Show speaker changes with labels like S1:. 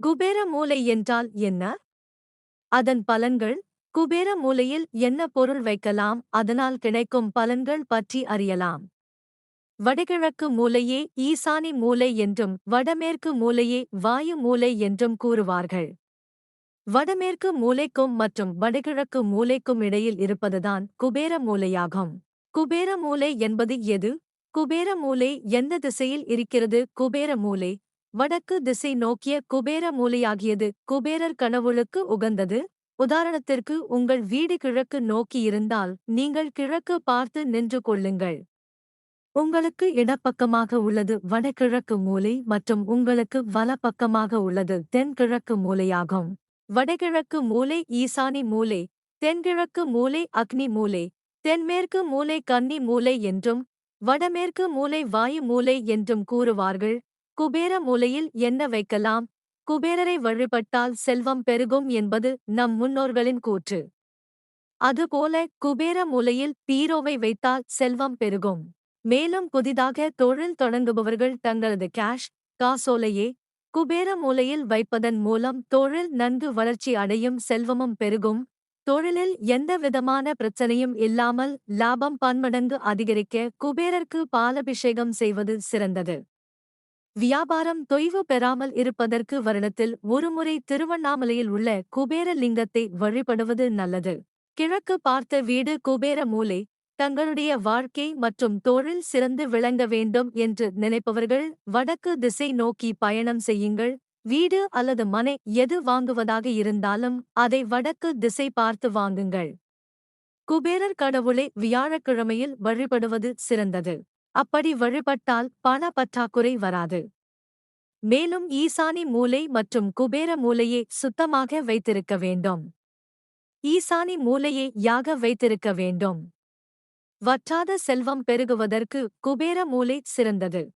S1: குபேர மூலை என்றால் என்ன? அதன் பலன்கள் குபேர மூலையில் என்ன பொருள் வைக்கலாம் அதனால் கிடைக்கும் பலன்கள் பற்றி அறியலாம். வடகிழக்கு மூலையே ஈசானி மூலை என்றும் வடமேற்கு மூலையே வாயு மூலை என்றும் கூறுவார்கள். வடமேற்கு மூலைக்கும் மற்றும் வடகிழக்கு மூலைக்கும் இடையில் இருப்பதுதான் குபேர மூலையாகும். குபேர மூலை என்பது எது? குபேர மூலை எந்த திசையில் இருக்கிறது? குபேர மூலை வடக்கு திசை நோக்கிய குபேர மூலையாகியது குபேரர் கனவுளுக்கு உகந்தது. உதாரணத்திற்கு உங்கள் வீடு கிழக்கு நோக்கி இருந்தால் நீங்கள் கிழக்கு பார்த்து நின்று கொள்ளுங்கள். உங்களுக்கு இடப்பக்கமாக உள்ளது வடகிழக்கு மூலை மற்றும் உங்களுக்கு வலப்பக்கமாக உள்ளது தென்கிழக்கு மூலையாகும். வடகிழக்கு மூலை ஈசானி மூலை தென்கிழக்கு மூலை அக்னி மூலை தென்மேற்கு மூலை கன்னி மூலை என்றும் வடமேற்கு மூலை வாயு மூலை என்றும் கூறுவார்கள். குபேர மூலையில் என்ன வைக்கலாம்? குபேரரை வழிபட்டால் செல்வம் பெருகும் என்பது நம் முன்னோர்களின் கூற்று. அதுபோல குபேர மூலையில் பீரோவை வைத்தால் செல்வம் பெருகும். மேலும் புதிதாக தொழில் தொடங்குபவர்கள் தங்களது கேஷ் காசோலையே குபேர மூலையில் வைப்பதன் மூலம் தொழில் நன்கு வளர்ச்சி அடையும் செல்வமும் பெருகும். தொழிலில் எந்த விதமான பிரச்சனையும் இல்லாமல் லாபம் பன்மடங்கு அதிகரிக்க குபேரர்க்கு பாலபிஷேகம் செய்வது சிறந்தது. வியாபாரம் தொய்வு பெறாமல் இருப்பதற்கு வருடத்தில் ஒருமுறை திருவண்ணாமலையில் உள்ள குபேர லிங்கத்தை வழிபடுவது நல்லது. கிழக்கு பார்த்த வீடு குபேர மூலை தங்களுடைய வாழ்க்கை மற்றும் தொழில் சிறந்து விளங்க வேண்டும் என்று நினைப்பவர்கள் வடக்கு திசை நோக்கி பயணம் செய்யுங்கள். வீடு அல்லது மனை எது வாங்குவதாக இருந்தாலும் அதை வடக்கு திசை பார்த்து வாங்குங்கள். குபேரர் கடவுளை வியாழக்கிழமையில் வழிபடுவது சிறந்தது. அப்படி வழிபட்டால் பண பற்றாக்குறை வராது. மேலும் ஈசானி மூலை மற்றும் குபேர மூலையை சுத்தமாக வைத்திருக்க வேண்டும். ஈசானி மூலையை யாக வைத்திருக்க வேண்டும். வற்றாத செல்வம் பெருகுவதற்கு குபேர மூலை சிறந்தது.